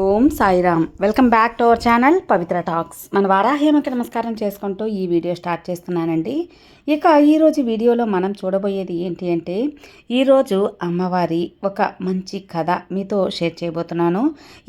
Om Sairam. Welcome back to our channel Pavitra talks. మన వారాహ్యమకి నమస్కారం చేసుకుంటూ ఈ వీడియో స్టార్ట్ చేస్తున్నానండి. ఇక ఈరోజు వీడియోలో మనం చూడబోయేది ఏంటి అంటే ఈరోజు అమ్మవారి ఒక మంచి కథ మీతో షేర్ చేయబోతున్నాను.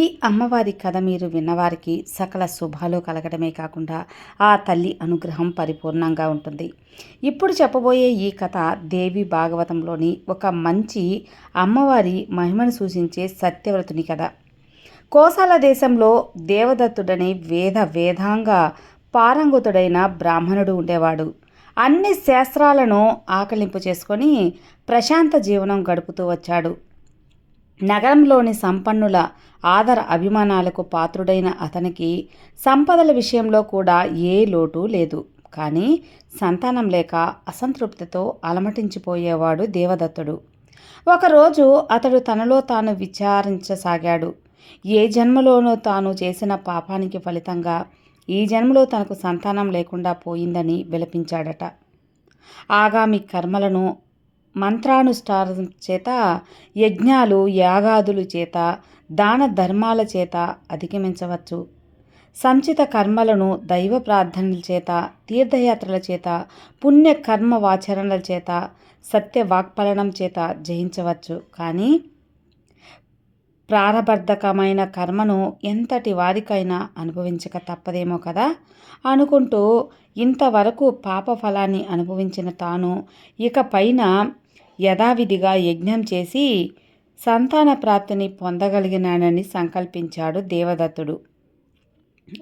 ఈ అమ్మవారి కథ మీరు విన్నవారికి సకల శుభాలు కలగడమే కాకుండా ఆ తల్లి అనుగ్రహం పరిపూర్ణంగా ఉంటుంది. ఇప్పుడు చెప్పబోయే ఈ కథ దేవి భాగవతంలోని ఒక మంచి అమ్మవారి మహిమను సూచించే సత్యవ్రతుని కథ. కోసాల దేశంలో దేవదత్తుడని వేద వేదాంగ పారంగుతుడైన బ్రాహ్మణుడు ఉండేవాడు. అన్ని శాస్త్రాలను ఆకలింపు చేసుకొని ప్రశాంత జీవనం గడుపుతూ వచ్చాడు. నగరంలోని సంపన్నుల ఆదర అభిమానాలకు పాత్రుడైన అతనికి సంపదల విషయంలో కూడా ఏ లోటు లేదు. కానీ సంతానం లేక అసంతృప్తితో అలమటించిపోయేవాడు దేవదత్తుడు. ఒకరోజు అతడు తనలో తాను విచారించసాగాడు. ఏ జన్మలోనో తాను చేసిన పాపానికి ఫలితంగా ఈ జన్మలో తనకు సంతానం లేకుండా పోయిందని విలపించాడట. ఆగామి కర్మలను మంత్రానుష్ఠానం చేత యజ్ఞాలు యాగాదులు చేత దాన ధర్మాల చేత అధిగమించవచ్చు. సంచిత కర్మలను దైవ ప్రార్థనల చేత తీర్థయాత్రల చేత పుణ్య కర్మ వాచరణల చేత సత్య వాక్పలనం చేత జయించవచ్చు. కానీ ప్రారబద్ధకమైన కర్మను ఎంతటి వారికైనా అనుభవించక తప్పదేమో కదా? అనుకుంటూ ఇంతవరకు పాప ఫలాన్ని అనుభవించిన తాను ఇక పైన యథావిధిగా యజ్ఞం చేసి సంతాన ప్రాప్తిని పొందగలిగినానని సంకల్పించాడు దేవదత్తుడు.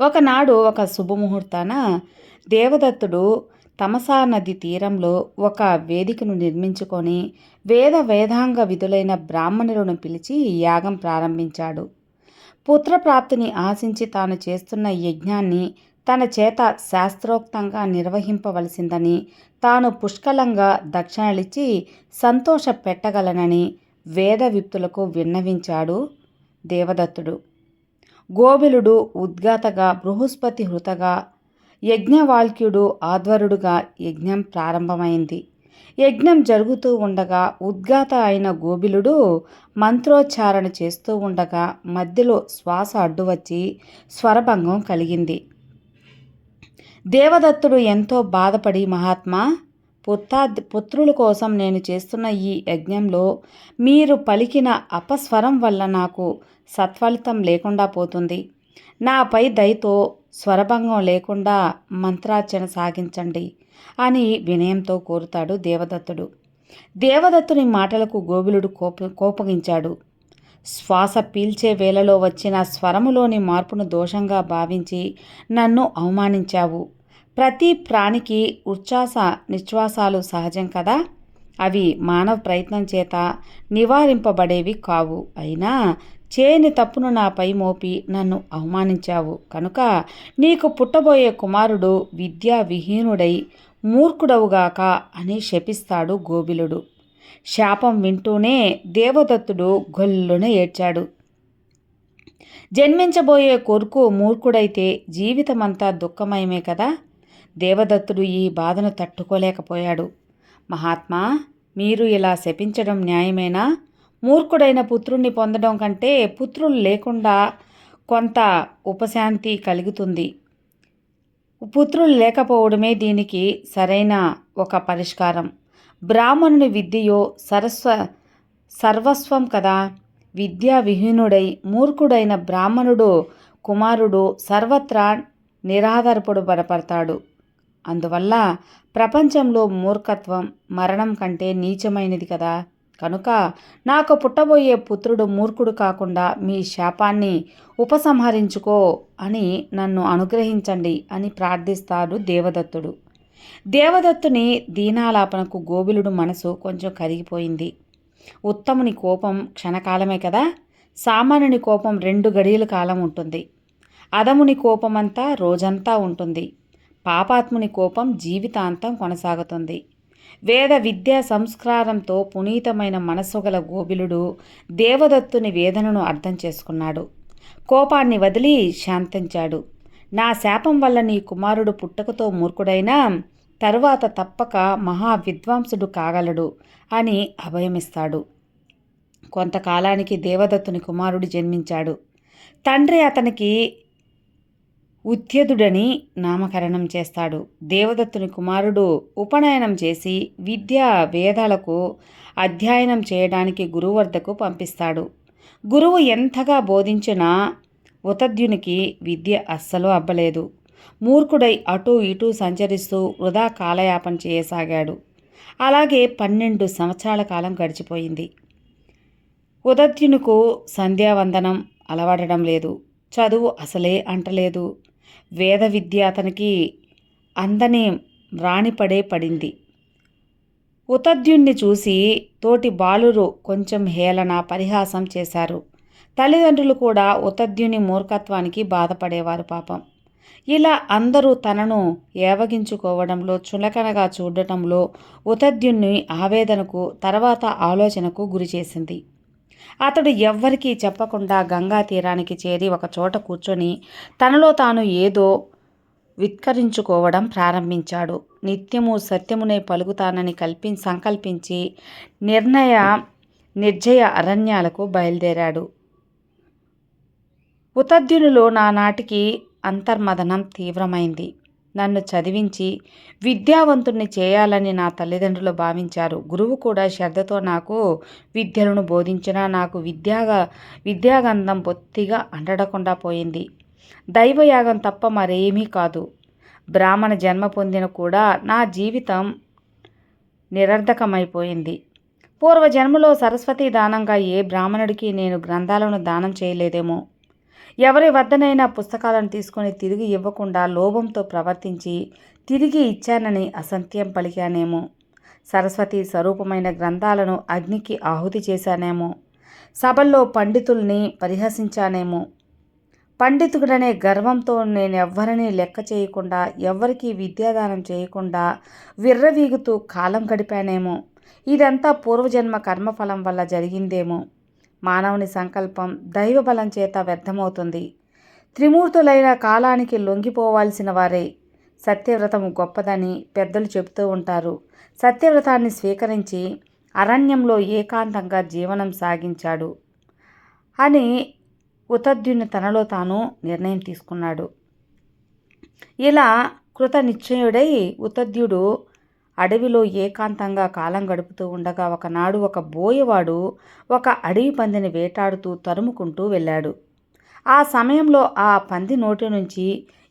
ఒకనాడు ఒక శుభముహూర్తాన దేవదత్తుడు తమసా నది తీరంలో ఒక వేదికను నిర్మించుకొని వేద వేదాంగ విధులైన బ్రాహ్మణులను పిలిచి యాగం ప్రారంభించాడు. పుత్రప్రాప్తిని ఆశించి తాను చేస్తున్న యజ్ఞాన్ని తన చేత శాస్త్రోక్తంగా నిర్వహింపవలసిందని తాను పుష్కలంగా దక్షిణలిచ్చి సంతోష పెట్టగలనని వేద విప్తులకు విన్నవించాడు దేవదత్తుడు. గోబిలుడు ఉద్గాతగా బృహస్పతి హృతగా యజ్ఞవాల్క్యుడు ఆధ్వరుడుగా యజ్ఞం ప్రారంభమైంది. యజ్ఞం జరుగుతూ ఉండగా ఉద్గాత అయిన గోబిలుడు మంత్రోచ్చారణ చేస్తూ ఉండగా మధ్యలో శ్వాస అడ్డు వచ్చి స్వరభంగం కలిగింది. దేవదత్తుడు ఎంతో బాధపడి మహాత్మా పుత్తా పుత్రుల కోసం నేను చేస్తున్న ఈ యజ్ఞంలో మీరు పలికిన అపస్వరం వల్ల నాకు సత్ఫలితం లేకుండా పోతుంది. నాపై దయతో స్వరభంగం లేకుండా మంత్రార్చన సాగించండి అని వినయంతో కోరుతాడు దేవదత్తుడు. దేవదత్తుని మాటలకు గోబిలుడు కోప కోపగించాడు. శ్వాస పీల్చే వేళలో వచ్చిన స్వరములోని మార్పును దోషంగా భావించి నన్ను అవమానించావు. ప్రతి ప్రాణికి ఉచ్ఛ్వాస నిశ్వాసాలు సహజం కదా? అవి మానవ ప్రయత్నం చేత నివారింపబడేవి కావు. అయినా చేయని తప్పును నాపై మోపి నన్ను అవమానించావు. కనుక నీకు పుట్టబోయే కుమారుడు విద్యా విహీనుడై మూర్ఖుడవుగాక అని శపిస్తాడు గోబిలుడు. శాపం వింటూనే దేవదత్తుడు గొల్లున ఏడ్చాడు. జన్మించబోయే కొడుకు మూర్ఖుడైతే జీవితమంతా దుఃఖమయమే కదా? దేవదత్తుడు ఈ బాధను తట్టుకోలేకపోయాడు. మహాత్మా మీరు ఇలా శపించడం న్యాయమేనా? మూర్ఖుడైన పుత్రుణ్ణి పొందడం కంటే పుత్రులు లేకుండా కొంత ఉపశాంతి కలుగుతుంది. పుత్రులు లేకపోవడమే దీనికి సరైన ఒక పరిష్కారం. బ్రాహ్మణుని విద్యయో సరస్వ సర్వస్వం కదా. విద్యా విహీనుడై మూర్ఖుడైన బ్రాహ్మణుడు కుమారుడు సర్వత్రా నిరాధారపడు బలపడతాడు. అందువల్ల ప్రపంచంలో మూర్ఖత్వం మరణం కంటే నీచమైనది కదా. కనుక నాకు పుట్టబోయే పుత్రుడు మూర్ఖుడు కాకుండా మీ శాపాన్ని ఉపసంహరించుకో అని నన్ను అనుగ్రహించండి అని ప్రార్థిస్తాడు దేవదత్తుడు. దేవదత్తుని దీనాలాపనకు గోబిలుడు మనసు కొంచెం కరిగిపోయింది. ఉత్తముని కోపం క్షణకాలమే కదా? సామాన్యుని కోపం రెండు గడియల కాలం ఉంటుంది. అదముని కోపమంతా రోజంతా ఉంటుంది. పాపాత్ముని కోపం జీవితాంతం కొనసాగుతుంది. వేద విద్యా సంస్కారంతో పునీతమైన మనస్సు గల గోబిలుడు దేవదత్తుని వేదనను అర్థం చేసుకున్నాడు. కోపాన్ని వదిలి శాంతించాడు. నా శాపం వల్ల నీ కుమారుడు పుట్టకతో మూర్ఖుడైనా తరువాత తప్పక మహా విద్వాంసుడు కాగలడు అని అభయమిస్తాడు. కొంతకాలానికి దేవదత్తుని కుమారుడు జన్మించాడు. తండ్రి అతనికి ఉత్యదుడని నామకరణం చేస్తాడు. దేవదత్తుని కుమారుడు ఉపనయనం చేసి విద్యా వేదాలకు అధ్యయనం చేయడానికి గురువు వద్దకు పంపిస్తాడు. గురువు ఎంతగా బోధించినా ఉతద్యునికి విద్య అస్సలు అబ్బలేదు. మూర్ఖుడై అటూ ఇటూ సంచరిస్తూ వృధా కాలయాపన చేయసాగాడు. అలాగే పన్నెండు సంవత్సరాల కాలం గడిచిపోయింది. ఉదత్యునుకు సంధ్యావందనం అలవడడం లేదు. చదువు అసలే అంటలేదు. వేద విద్య అతనికి అందని రాణిపడే పడింది. ఉతద్యుణ్ణి చూసి తోటి బాలురు కొంచెం హేళన పరిహాసం చేశారు. తల్లిదండ్రులు కూడా ఉతద్యుని మూర్ఖత్వానికి బాధపడేవారు పాపం. ఇలా అందరూ తనను ఏవగించుకోవడంలో చులకనగా చూడటంలో ఉతద్యుణ్ణి ఆవేదనకు తర్వాత ఆలోచనకు గురి చేసింది అతడు ఎవ్వరికీ చెప్పకుండా గంగా తీరానికి చేరి ఒక చోట కూర్చొని తనలో తాను ఏదో విత్కరించుకోవడం ప్రారంభించాడు. నిత్యము సత్యమునే పలుకుతానని కల్పి సంకల్పించి నిర్ణయ నిర్జయ అరణ్యాలకు బయలుదేరాడు. ఉతద్యునిలో నానాటికి అంతర్మదనం తీవ్రమైంది. నన్ను చదివించి విద్యావంతుణ్ణి చేయాలని నా తల్లిదండ్రులు భావించారు. గురువు కూడా శ్రద్ధతో నాకు విద్యలను బోధించినా నాకు విద్యాగా విద్యాగంధం బొత్తిగా అంటడకుండా పోయింది. దైవయాగం తప్ప మరేమీ కాదు. బ్రాహ్మణ జన్మ పొందిన కూడా నా జీవితం నిరర్ధకమైపోయింది. పూర్వజన్మలో సరస్వతీ దానంగా ఏ బ్రాహ్మణుడికి నేను గ్రంథాలను దానం చేయలేదేమో. ఎవరి వద్దనైనా పుస్తకాలను తీసుకొని తిరిగి ఇవ్వకుండా లోభంతో ప్రవర్తించి తిరిగి ఇచ్చానని అసంత్యం పలికానేమో. సరస్వతి స్వరూపమైన గ్రంథాలను అగ్నికి ఆహుతి చేశానేమో. సభల్లో పండితుల్ని పరిహసించానేమో. పండితుడనే గర్వంతో నేను ఎవ్వరినీ లెక్క చేయకుండా ఎవ్వరికీ విద్యాదానం చేయకుండా విర్రవీగుతూ కాలం గడిపానేమో. ఇదంతా పూర్వజన్మ కర్మఫలం వల్ల జరిగిందేమో. మానవుని సంకల్పం దైవబలం చేత వ్యర్థమవుతుంది. త్రిమూర్తులైన కాలానికి లొంగిపోవాల్సిన వారే సత్యవ్రతము గొప్పదని పెద్దలు చెబుతూ ఉంటారు. సత్యవ్రతాన్ని స్వీకరించి అరణ్యంలో ఏకాంతంగా జీవనం సాగించాడు అని ఉతద్యుని తనలో తాను నిర్ణయం తీసుకున్నాడు. ఇలా కృత నిశ్చయుడై ఉతద్యుడు అడవిలో ఏకాంతంగా కాలం గడుపుతూ ఉండగా ఒకనాడు ఒక బోయవాడు ఒక అడవి పందిని వేటాడుతూ తరుముకుంటూ వెళ్ళాడు. ఆ సమయంలో ఆ పంది నోటి నుంచి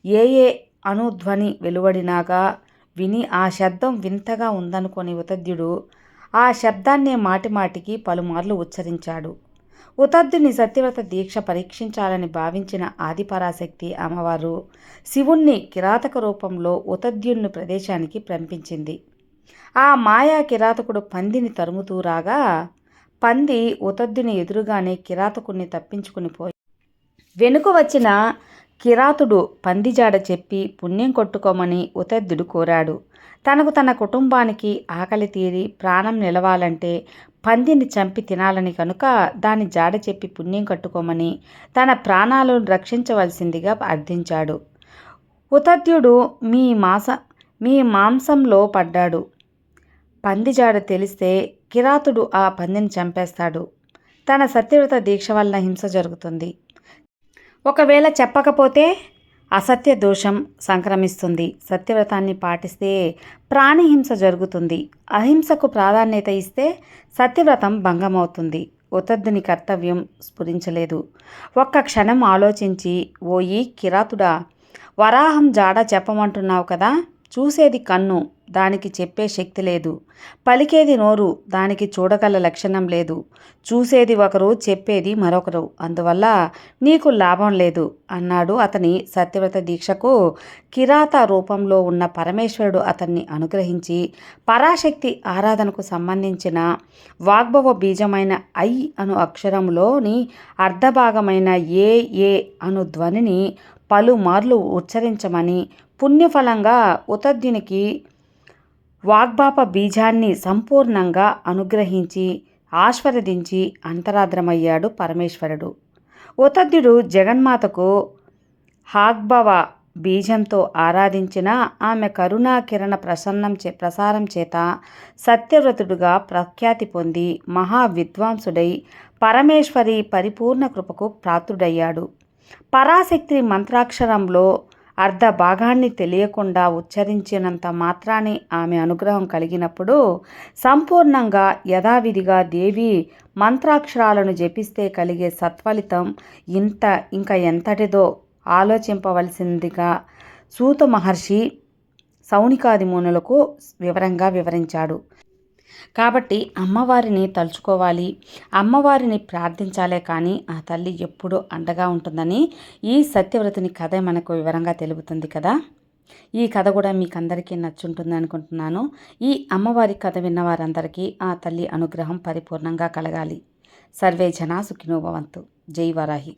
ఏ ఏ అనుధ్వని వెలువడినాగా విని ఆ శబ్దం వింతగా ఉందనుకొని ఉతద్యుడు ఆ శబ్దాన్నే మాటిమాటికి పలుమార్లు ఉచ్చరించాడు. ఉతద్దుని సత్యవ్రత దీక్ష పరీక్షించాలని భావించిన ఆదిపరాశక్తి అమ్మవారు శివుణ్ణి కిరాతక రూపంలో ఉతద్యున్ను ప్రదేశానికి పంపించింది ఆ మాయా కిరాతకుడు పందిని తరుముతూ రాగా పంది ఉతద్దుని ఎదురుగానే కిరాతకుణ్ణి తప్పించుకుని పోయి వెనుక వచ్చిన కిరాతుడు పందిజాడ చెప్పి పుణ్యం కొట్టుకోమని ఉతద్దుడు కోరాడు. తనకు తన కుటుంబానికి ఆకలి తీరి ప్రాణం నిలవాలంటే పందిని చంపి తినాలని కనుక దాని జాడ చెప్పి పుణ్యం కట్టుకోమని తన ప్రాణాలను రక్షించవలసిందిగా అర్థించాడు. ఉతద్యుడు మీ మాస మీ మాంసంలో పడ్డాడు. పంది జాడ తెలిస్తే కిరాతుడు ఆ పందిని చంపేస్తాడు. తన సత్యవ్రత దీక్ష వలన హింస జరుగుతుంది. ఒకవేళ చెప్పకపోతే అసత్య దోషం సంక్రమిస్తుంది. సత్యవ్రతాన్ని పాటిస్తే ప్రాణిహింస జరుగుతుంది. అహింసకు ప్రాధాన్యత ఇస్తే సత్యవ్రతం భంగమవుతుంది. ఉతద్దుని కర్తవ్యం స్ఫురించలేదు. ఒక్క క్షణం ఆలోచించి ఓయి కిరాతుడా వరాహం జాడ చెప్పమంటున్నావు కదా? చూసేది కన్ను దానికి చెప్పే శక్తి లేదు. పలికేది నోరు దానికి చూడగల లక్షణం లేదు. చూసేది ఒకరు చెప్పేది మరొకరు. అందువల్ల నీకు లాభం లేదు అన్నాడు అతని సత్యవ్రత దీక్షకు. కిరాత రూపంలో ఉన్న పరమేశ్వరుడు అతన్ని అనుగ్రహించి పరాశక్తి ఆరాధనకు సంబంధించిన వాగ్భవ బీజమైన ఐ అను అక్షరంలోని అర్ధభాగమైన ఏ ఏ అను ధ్వనిని పలుమార్లు ఉచ్చరించమని పుణ్యఫలంగా ఉతద్యునికి వాగ్బాప బీజాన్ని సంపూర్ణంగా అనుగ్రహించి ఆస్వాదించి అంతరాద్రమయ్యాడు పరమేశ్వరుడు. ఉతద్యుడు జగన్మాతకు హాగ్భవ బీజంతో ఆరాధించిన ఆమె కరుణా కిరణ ప్రసన్నం చే ప్రసారం చేత సత్యవ్రతుడుగా ప్రఖ్యాతి పొంది మహా విద్వాంసుడై పరమేశ్వరి పరిపూర్ణ కృపకు ప్రాతుడయ్యాడు పరాశక్తి మంత్రాక్షరంలో అర్ధ భాగాన్ని తెలియకుండా ఉచ్చరించినంత మాత్రాన్ని ఆమె అనుగ్రహం కలిగినప్పుడు సంపూర్ణంగా యథావిధిగా దేవి మంత్రాక్షరాలను జపిస్తే కలిగే సత్ఫలితం ఇంత ఇంకా ఎంతటిదో ఆలోచింపవలసిందిగా సూత మహర్షి సౌనికాది మునులకు వివరంగా వివరించాడు. కాబట్టి అమ్మవారిని తలుచుకోవాలి. అమ్మవారిని ప్రార్థించాలే కానీ ఆ తల్లి ఎప్పుడూ అండగా ఉంటుందని ఈ సత్యవ్రతుని కథ మనకు వివరంగా తెలుపుతుంది కదా. ఈ కథ కూడా మీకు అందరికీ నచ్చుంటుంది అనుకుంటున్నాను. ఈ అమ్మవారి కథ విన్న వారందరికీ ఆ తల్లి అనుగ్రహం పరిపూర్ణంగా కలగాలి. సర్వే జనా సుఖినోభవంతు జై వరాహి.